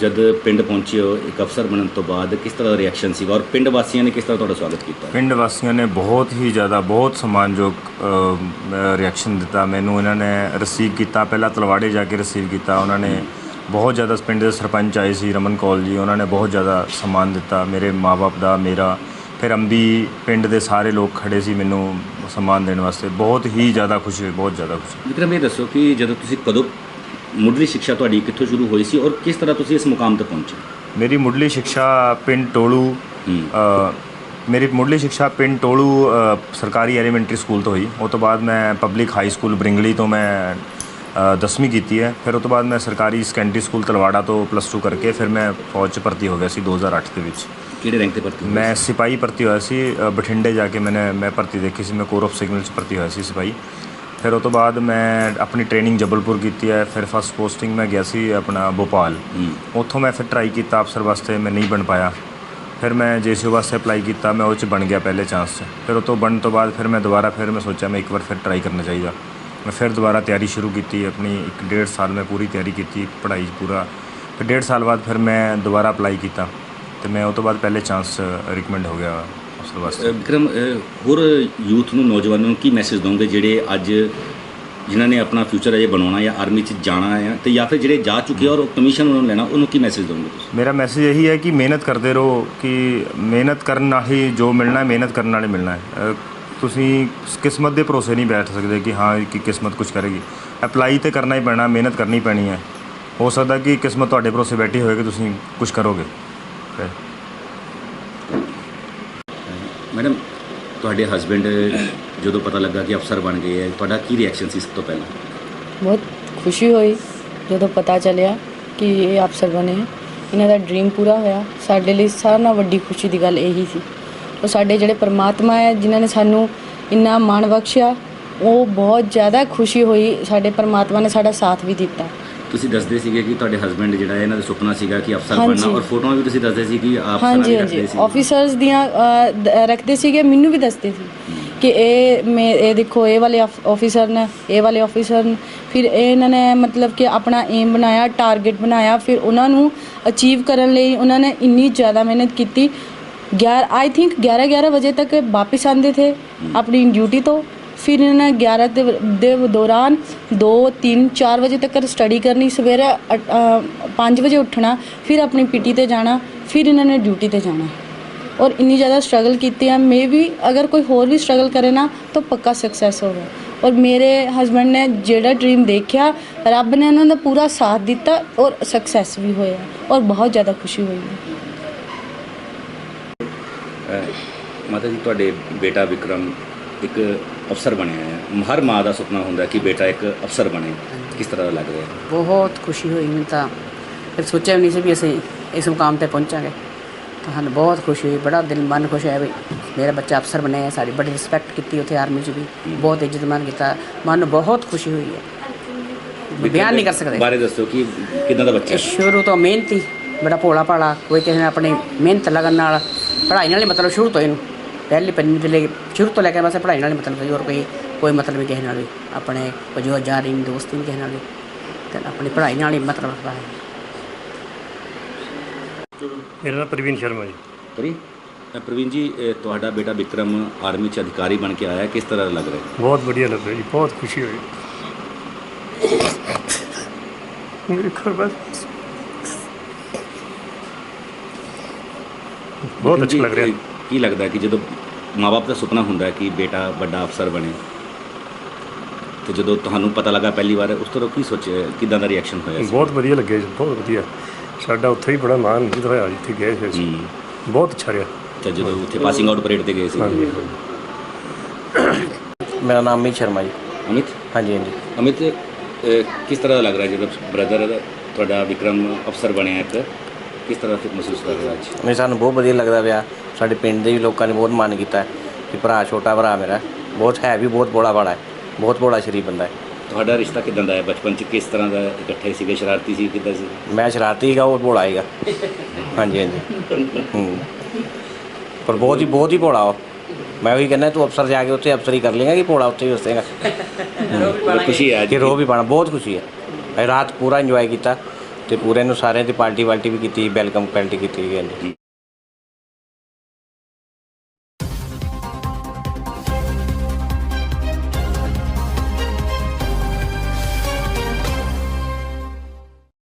ਜਦ ਪਿੰਡ ਪਹੁੰਚੇ ਹੋ ਇੱਕ ਅਫਸਰ ਬਣਨ ਤੋਂ ਬਾਅਦ ਕਿਸ ਤਰ੍ਹਾਂ ਦਾ ਰਿਐਕਸ਼ਨ ਸੀਗਾ ਔਰ ਪਿੰਡ ਵਾਸੀਆਂ ਨੇ ਕਿਸ ਤਰ੍ਹਾਂ ਤੁਹਾਡਾ ਸਵਾਗਤ ਕੀਤਾ? ਪਿੰਡ ਵਾਸੀਆਂ ਨੇ ਬਹੁਤ ਹੀ ਜ਼ਿਆਦਾ ਬਹੁਤ ਸਨਮਾਨਯੋਗ ਰਿਐਕਸ਼ਨ ਦਿੱਤਾ ਮੈਨੂੰ। ਇਹਨਾਂ ਨੇ ਰਿਸੀਵ ਕੀਤਾ ਪਹਿਲਾਂ ਤਲਵਾੜੇ ਜਾ ਕੇ ਰਿਸੀਵ ਕੀਤਾ। ਉਹਨਾਂ ਨੇ ਬਹੁਤ ਜ਼ਿਆਦਾ ਪਿੰਡ ਦੇ ਸਰਪੰਚ ਆਏ ਸੀ ਰਮਨ ਕੌਲ ਜੀ। ਉਹਨਾਂ ਨੇ ਬਹੁਤ ਜ਼ਿਆਦਾ ਸਨਮਾਨ ਦਿੱਤਾ। ਮੇਰੇ ਮਾਪੇ ਦਾ ਮੇਰਾ ਫਿਰ ਅੰਬੀ ਪਿੰਡ ਦੇ ਸਾਰੇ ਲੋਕ ਖੜੇ ਸੀ ਮੈਨੂੰ ਸਨਮਾਨ ਦੇਣ ਵਾਸਤੇ। ਬਹੁਤ ਹੀ ਜ਼ਿਆਦਾ ਖੁਸ਼ੀ ਹੋਈ ਬਹੁਤ ਜ਼ਿਆਦਾ ਖੁਸ਼ੀ ਵਿਕਰਮ ਇਹ ਦੱਸੋ ਕਿ ਜਦੋਂ ਤੁਸੀਂ ਕਦੋਂ ਮੁੱਢਲੀ ਸਿੱਖਿਆ ਤੁਹਾਡੀ ਕਿੱਥੋਂ ਸ਼ੁਰੂ ਹੋਈ ਸੀ ਔਰ ਕਿਸ ਤਰ੍ਹਾਂ ਤੁਸੀਂ ਇਸ ਮੁਕਾਮ ਤੱਕ ਪਹੁੰਚੇ? ਮੇਰੀ ਮੁੱਢਲੀ ਸਿੱਖਿਆ ਪਿੰਡ ਟੋਲੂ ਮੇਰੀ ਮੁੱਢਲੀ ਸਿੱਖਿਆ ਪਿੰਡ ਟੋਲੂ ਸਰਕਾਰੀ ਐਲੀਮੈਂਟਰੀ ਸਕੂਲ ਤੋਂ ਹੋਈ। ਉਸ ਤੋਂ ਬਾਅਦ ਮੈਂ ਪਬਲਿਕ ਹਾਈ ਸਕੂਲ ਬਰਿੰਗਲੀ ਤੋਂ ਮੈਂ 10ਵੀਂ ਕੀਤੀ ਹੈ। ਫਿਰ ਉਸ ਤੋਂ ਬਾਅਦ ਮੈਂ ਸਰਕਾਰੀ ਸੈਕੰਡਰੀ ਸਕੂਲ ਤਲਵਾੜਾ ਤੋਂ ਪਲੱਸ 2 ਕਰਕੇ ਫਿਰ ਮੈਂ ਫੌਜ 'ਚ ਭਰਤੀ ਹੋ ਗਿਆ ਸੀ 2008 ਦੇ ਵਿੱਚ। ਕਿਹੜੇ ਰੈਂਕ ਤੇ ਭਰਤੀ? ਮੈਂ ਸਿਪਾਹੀ ਭਰਤੀ ਹੋਇਆ ਸੀ ਬਠਿੰਡੇ ਜਾ ਕੇ ਮੈंने ਮੈਂ ਭਰਤੀ ਦੇਖੀ ਸੀ। ਮੈਂ ਕੋਰ ਆਫ ਸਿਗਨਲ 'ਚ ਭਰਤੀ ਹੋਇਆ ਸੀ ਸਿਪਾਹੀ। ਫਿਰ ਉਸ ਤੋਂ ਬਾਅਦ ਮੈਂ ਆਪਣੀ ਟ੍ਰੇਨਿੰਗ ਜਬਲਪੁਰ ਕੀਤੀ ਹੈ ਫਿਰ ਫਸਟ ਪੋਸਟਿੰਗ ਮੈਂ ਗਿਆ ਸੀ ਆਪਣਾ ਭੋਪਾਲ। ਉੱਥੋਂ ਮੈਂ ਫਿਰ ਟਰਾਈ ਕੀਤਾ ਅਫਸਰ ਵਾਸਤੇ ਮੈਂ ਨਹੀਂ ਬਣ ਪਾਇਆ। ਫਿਰ ਮੈਂ ਜੇਸੀਓ ਵਾਸਤੇ ਅਪਲਾਈ ਕੀਤਾ ਮੈਂ ਉਹ 'ਚ ਬਣ ਗਿਆ ਪਹਿਲੇ ਚਾਂਸ 'ਚ। ਫਿਰ ਉਹ ਤੋਂ ਬਣਨ ਤੋਂ ਬਾਅਦ ਫਿਰ ਮੈਂ ਦੁਬਾਰਾ ਫਿਰ ਮੈਂ ਸੋਚਿਆ ਮੈਂ ਇੱਕ ਵਾਰ ਫਿਰ ਟਰਾਈ ਕਰਨਾ ਚਾਹੀਦਾ। ਮੈਂ ਫਿਰ ਦੁਬਾਰਾ ਤਿਆਰੀ ਸ਼ੁਰੂ ਕੀਤੀ ਆਪਣੀ ਇੱਕ ਡੇਢ ਸਾਲ ਮੈਂ ਪੂਰੀ ਤਿਆਰੀ ਕੀਤੀ ਪੜ੍ਹਾਈ ਪੂਰਾ। ਫਿਰ ਡੇਢ ਸਾਲ ਬਾਅਦ ਫਿਰ ਮੈਂ ਦੁਬਾਰਾ ਅਪਲਾਈ ਕੀਤਾ। ਤੇ ਮੈਂ ਉਹ ਤੋਂ ਬਾਅਦ ਪਹਿਲੇ ਚਾਂਸ ਰਿਕਮੈਂਡ ਹੋ ਗਿਆ। ਵਾਸਤੇ। ਵਿਕਰਮ ਹੋਰ ਯੂਥ ਨੂੰ ਨੌਜਵਾਨਾਂ ਨੂੰ ਕੀ ਮੈਸੇਜ ਦੋਗੇ ਜਿਹੜੇ ਅੱਜ ਜਿਨ੍ਹਾਂ ਨੇ ਆਪਣਾ ਫਿਊਚਰ ਅਜੇ ਬਣਾਉਣਾ ਜਾਂ ਆਰਮੀ 'ਚ ਜਾਣਾ ਹੈ ਤੇ ਜਾਂ ਫਿਰ ਜਿਹੜੇ ਜਾ ਚੁੱਕੇ ਔਰ ਕਮਿਸ਼ਨ ਉਹਨਾਂ ਨੂੰ ਲੈਣਾ ਉਹਨੂੰ ਕੀ ਮੈਸੇਜ ਦੋਗੇ ਤੁਸੀਂ? ਮੇਰਾ ਮੈਸੇਜ ਇਹੀ ਹੈ ਕਿ ਮਿਹਨਤ ਕਰਦੇ ਰਹੋ ਕਿ ਮਿਹਨਤ ਕਰਨ ਨਾਲ ਹੀ ਜੋ ਮਿਲਣਾ ਹੈ ਮਿਹਨਤ ਕਰਨ ਨਾਲ ਹੀ ਮਿਲਣਾ ਹੈ। ਤੁਸੀਂ ਕਿਸਮਤ ਦੇ ਭਰੋਸੇ ਨਹੀਂ ਬੈਠ ਸਕਦੇ ਕਿ ਹਾਂ ਕਿ ਕਿਸਮਤ ਕੁਝ ਕਰੇਗੀ। ਅਪਲਾਈ ਤੇ ਕਰਨਾ ਹੀ ਪੈਣਾ ਮਿਹਨਤ ਕਰਨੀ ਪੈਣੀ ਹੈ। ਹੋ ਸਕਦਾ ਕਿ ਕਿਸਮਤ ਤੁਹਾਡੇ ਭਰੋਸੇ ਬੈਠੀ ਹੋਵੇ ਕਿ ਤੁਸੀਂ ਕੁਝ ਕਰੋਗੇ। ਮੈਡਮ, ਤੁਹਾਡੇ ਹਸਬੰਡ ਜਦੋਂ ਪਤਾ ਲੱਗਾ ਕਿ ਅਫਸਰ ਬਣ ਗਏ ਹੈ, ਤੁਹਾਡਾ ਕੀ ਰਿਐਕਸ਼ਨ ਸੀ ਸਭ ਤੋਂ ਪਹਿਲਾਂ? ਬਹੁਤ ਖੁਸ਼ੀ ਹੋਈ ਜਦੋਂ ਪਤਾ ਚੱਲਿਆ ਕਿ ਇਹ ਅਫਸਰ ਬਣੇ ਇਹਨਾਂ ਦਾ ਡ੍ਰੀਮ ਪੂਰਾ ਹੋਇਆ। ਸਾਡੇ ਲਈ ਸਾਰਿਆਂ ਨਾਲੋਂ ਵੱਡੀ ਖੁਸ਼ੀ ਦੀ ਗੱਲ ਇਹੀ ਸੀ। ਉਹ ਸਾਡੇ ਜਿਹੜੇ ਪਰਮਾਤਮਾ ਹੈ, ਜਿਨ੍ਹਾਂ ਨੇ ਸਾਨੂੰ ਇੰਨਾ ਮਾਣ ਬਖਸ਼ਿਆ, ਉਹ ਬਹੁਤ ਜ਼ਿਆਦਾ ਖੁਸ਼ੀ ਹੋਈ। ਸਾਡੇ ਪਰਮਾਤਮਾ ਨੇ ਸਾਡਾ ਸਾਥ ਵੀ ਦਿੱਤਾ। ਤੁਸੀਂ ਦੱਸਦੇ ਸੀਗੇ ਕਿ ਤੁਹਾਡੇ ਹਸਬੰਡ ਜਿਹੜਾ ਹੈ ਇਹਨਾਂ ਦਾ ਸੁਪਨਾ ਸੀਗਾ ਕਿ ਅਫਸਰ। ਬਣਨਾ ਔਰ ਫੋਟੋਆਂ ਵੀ ਤੁਸੀਂ ਦੱਸਦੇ ਸੀ ਕਿ ਆਪ ਹਾਂਜੀ ਹਾਂਜੀ। ਆਫੀਸਰਸ ਦੀਆਂ ਰੱਖਦੇ ਸੀਗੇ ਮੈਨੂੰ ਵੀ ਦੱਸਦੇ ਸੀ ਕਿ ਇਹ ਮੈਂ ਇਹ ਦੇਖੋ ਇਹ ਵਾਲੇ ਆਫੀਸਰ ਨੇ ਇਹ ਵਾਲੇ ਆਫੀਸਰ ਨੇ। ਫਿਰ ਇਹ ਇਹਨਾਂ ਨੇ ਮਤਲਬ ਕਿ ਆਪਣਾ ਏਮ ਬਣਾਇਆ ਟਾਰਗੇਟ ਬਣਾਇਆ। ਫਿਰ ਉਹਨਾਂ ਨੂੰ ਅਚੀਵ ਕਰਨ ਲਈ ਉਹਨਾਂ ਨੇ ਇੰਨੀ ਜ਼ਿਆਦਾ ਮਿਹਨਤ ਕੀਤੀ। 11 ਆਈ ਥਿੰਕ 11 11 ਵਜੇ ਤੱਕ ਵਾਪਸ ਆਉਂਦੇ ਥੇ ਆਪਣੀ ਡਿਊਟੀ ਤੋਂ। ਫਿਰ ਇਹਨਾਂ ਨੇ 11 ਦੇ ਦੇ ਦੌਰਾਨ 2 3 4 ਵਜੇ ਤੱਕ ਸਟੱਡੀ ਕਰਨੀ, ਸਵੇਰੇ 5 ਵਜੇ ਉੱਠਣਾ, ਫਿਰ ਆਪਣੀ ਪੀਟੀ ਤੇ ਜਾਣਾ, ਫਿਰ ਇਹਨਾਂ ਨੇ ਡਿਊਟੀ ਤੇ ਜਾਣਾ। ਔਰ ਇੰਨੀ ਜ਼ਿਆਦਾ ਸਟਰਗਲ ਕੀਤੀ ਹੈ ਮੇ ਵੀ ਅਗਰ ਕੋਈ ਹੋਰ ਵੀ ਸਟਰਗਲ ਕਰੇ ਨਾ, ਤਾਂ ਪੱਕਾ ਸਕਸੈਸ ਹੋਵੇ। ਔਰ ਮੇਰੇ ਹਸਬੰਡ ਨੇ ਜਿਹੜਾ ਡ੍ਰੀਮ ਦੇਖਿਆ, ਰੱਬ ਨੇ ਉਹਨਾਂ ਦਾ ਪੂਰਾ ਸਾਥ ਦਿੱਤਾ ਔਰ ਸਕਸੈਸ ਵੀ ਹੋਇਆ, ਔਰ ਬਹੁਤ ਜ਼ਿਆਦਾ ਖੁਸ਼ੀ ਹੋਈ। ਮਾਤਾ ਜੀ, ਤੁਹਾਡੇ ਬੇਟਾ ਵਿਕਰਮ ਇੱਕ ਅਫਸਰ ਬਣਿਆ ਹੈ ਹਰ ਮਾਂ ਦਾ ਸੁਪਨਾ ਹੁੰਦਾ ਕਿ ਬੇਟਾ ਇੱਕ ਅਫਸਰ ਬਣੇ ਕਿਸ ਤਰ੍ਹਾਂ ਦਾ ਲੱਗ ਰਿਹਾ? ਹੈ ਬਹੁਤ ਖੁਸ਼ੀ ਹੋਈ ਮੈਨੂੰ ਤਾਂ। ਫਿਰ ਸੋਚਿਆ ਵੀ ਨਹੀਂ ਸੀ ਵੀ ਅਸੀਂ ਇਸ ਮੁਕਾਮ ਤੇ ਪਹੁੰਚਾਂਗੇ। ਤਾਂ ਸਾਨੂੰ ਬਹੁਤ ਖੁਸ਼ੀ ਹੋਈ ਬੜਾ ਦਿਲ ਮਨ ਖੁਸ਼ ਹੋਇਆ ਵੀ ਮੇਰਾ ਬੱਚਾ ਅਫਸਰ ਬਣਿਆ ਹੈ ਸਾਡੀ ਬੜੀ ਰਿਸਪੈਕਟ ਕੀਤੀ ਉੱਥੇ ਆਰਮੀ 'ਚ ਵੀ। ਬਹੁਤ ਇੱਜ਼ਤ ਮਾਨ ਕੀਤਾ। ਮਨ ਨੂੰ ਬਹੁਤ ਖੁਸ਼ੀ ਹੋਈ ਹੈ। ਬਿਆਨ ਨਹੀਂ ਕਰ ਸਕਦੇ। ਬਾਰੇ ਦੱਸੋ ਕਿ ਕਿਦਾਂ ਦਾ ਬੱਚਾ ਹੈ? ਸ਼ੁਰੂ ਤੋਂ ਮਿਹਨਤੀ ਬੜਾ ਭੋਲਾ ਭਾਲਾ ਕੋਈ ਕਿਸੇ ਨੇ ਆਪਣੀ ਮਿਹਨਤ ਲਗਨ ਨਾਲ ਪੜ੍ਹਾਈ ਨਾਲ ਹੀ ਮਤਲਬ ਸ਼ੁਰੂ ਤੋਂ ਇਹਨੂੰ। ਪਹਿਲੀ ਪੰਜਵੀਂ ਤੋਂ ਲੈ ਕੇ ਸ਼ੁਰੂ ਤੋਂ ਲੈ ਕੇ ਬਸ ਪੜ੍ਹਾਈ ਨਾਲ ਹੀ ਮਤਲਬ ਸੀ ਹੋਰ ਕੋਈ ਕੋਈ ਮਤਲਬ ਨਹੀਂ ਕਿਸੇ ਨਾਲ ਵੀ। ਆਪਣੇ ਕੋਈ ਜੋ ਯਾਰੀ ਨਹੀਂ ਦੋਸਤੀ ਨਹੀਂ ਕਿਸੇ ਨਾਲ ਵੀ। ਤੇ ਆਪਣੀ ਪੜ੍ਹਾਈ ਨਾਲ ਹੀ ਮਤਲਬ ਰੱਖਦਾ ਹੈ ਮੇਰਾ ਨਾਮ ਪ੍ਰਵੀਨ ਸ਼ਰਮਾ ਜੀ। ਕਰੀ ਅ, ਪ੍ਰਵੀਨ ਜੀ ਤੁਹਾਡਾ ਬੇਟਾ ਵਿਕਰਮ ਆਰਮੀ ਚ ਅਧਿਕਾਰੀ ਬਣ ਕੇ ਆਇਆ ਹੈ ਕਿਸ ਤਰ੍ਹਾਂ ਦਾ ਲੱਗ ਰਿਹਾ? ਹੈ ਬਹੁਤ ਵਧੀਆ ਲੱਗਾ ਜੀ ਬਹੁਤ ਖੁਸ਼ੀ ਹੋਈ। ਮੇਰੇ ਘਰ ਬਸ। ਬਹੁਤ ਅੱਛਾ ਜੀ, ਲੱਗ ਰਿਹਾ। ਅ, ਕੀ ਲੱਗਦਾ ਹੈ ਕਿ ਜਦੋਂ ਮਾਪੇ ਦਾ ਸੁਪਨਾ ਹੁੰਦਾ ਹੈ ਕਿ ਬੇਟਾ ਵੱਡਾ ਅਫਸਰ ਬਣੇ ਤੇ ਜਦੋਂ ਤੁਹਾਨੂੰ ਪਤਾ ਲੱਗਾ ਪਹਿਲੀ ਵਾਰ ਉਸ ਤਰ੍ਹਾਂ ਕੀ ਸੋਚਿਆ ਕਿਦਾਂ ਦਾ ਰਿਐਕਸ਼ਨ ਹੋਇਆ ਸੀ? ਬਹੁਤ ਵਧੀਆ ਲੱਗਿਆ ਜੀ ਬਹੁਤ ਵਧੀਆ। ਸਾਡਾ ਉੱਥੇ ਹੀ ਬੜਾ ਮਾਣ ਜਿੱਤ ਹੋਇਆ ਜਿੱਥੇ ਗਏ ਸੀ ਅਸੀਂ। ਬਹੁਤ ਅੱਛਾ ਰਿਹਾ। ਤੇ ਜਦੋਂ ਉੱਥੇ ਪਾਸਿੰਗ ਆਊਟ ਪਰੇਡ ਤੇ ਗਏ ਸੀ? ਹਾਂਜੀ ਮੇਰਾ ਨਾਮ ਅਮਿਤ ਸ਼ਰਮਾ ਜੀ। ਅਮਿਤ? ਹਾਂਜੀ ਹਾਂਜੀ। ਅਮਿਤ ਕਿਸ ਤਰ੍ਹਾਂ ਦਾ ਲੱਗ ਰਿਹਾ ਜਦੋਂ ਬ੍ਰਦਰ ਤੁਹਾਡਾ ਵਿਕਰਮ ਅਫਸਰ ਬਣਿਆ ਇੱਕ? ਕਿਸ ਤਰ੍ਹਾਂ ਫਿਰ ਮਹਿਸੂਸ ਕਰ ਰਿਹਾ ਅੱਜ? ਨਹੀਂ ਸਾਨੂੰ ਬਹੁਤ ਵਧੀਆ ਲੱਗਦਾ ਪਿਆ। ਸਾਡੇ ਪਿੰਡ ਦੇ ਵੀ ਲੋਕਾਂ ਨੇ ਬਹੁਤ ਮਾਣ ਕੀਤਾ ਹੈ ਕਿ ਭਰਾ ਛੋਟਾ ਭਰਾ ਮੇਰਾ ਹੈ। ਬਹੁਤ ਹੈ ਵੀ ਬਹੁਤ ਬੋਲਾ ਵਾਲਾ ਹੈ। ਬਹੁਤ ਬੋਲਾ ਸ਼ਰੀਫ ਬੰਦਾ ਹੈ। ਤੁਹਾਡਾ ਰਿਸ਼ਤਾ ਕਿਦਾਂ ਦਾ ਹੈ? ਬਚਪਨ ਚ ਕਿਸ ਤਰ੍ਹਾਂ ਦਾ ਇਕੱਠੇ ਸੀਗੇ? ਸ਼ਰਾਰਤੀ ਸੀ ਕਿੱਦਾਂ ਸੀ? ਮੈਂ ਸ਼ਰਾਰਤੀ ਹੀਗਾ ਉਹ ਬੋਲਾ ਹੈਗਾ ਹਾਂਜੀ ਹਾਂਜੀ। ਹੂੰ। ਪਰ ਬਹੁਤ ਹੀ ਬਹੁਤ ਹੀ ਬੋਲਾ ਉਹ। ਮੈਂ ਉਹੀ ਕਹਿੰਦਾ ਤੂੰ ਅਫਸਰ ਜਾ ਕੇ ਉੱਥੇ ਅਫਸਰੀ ਕਰ ਲੇਗਾ ਕਿ ਭੋਲਾ ਉੱਥੇ ਹੀ ਵਸੇਗਾ ਬੜੀ ਖੁਸ਼ੀ ਹੈ ਅੱਜ ਕਿ ਰੋ ਵੀ ਪਾਣਾ ਬਹੁਤ ਖੁਸ਼ੀ ਹੈ। ਅਸੀਂ ਰਾਤ ਪੂਰਾ ਇੰਜੋਏ ਕੀਤਾ ਤੇ ਪੂਰੇ ਨੂੰ ਸਾਰਿਆਂ ਦੀ ਪਾਰਟੀ ਵਾਲਟੀ ਵੀ ਕੀਤੀ ਵੈਲਕਮ ਪਾਰਟੀ ਕੀਤੀ ਗਈ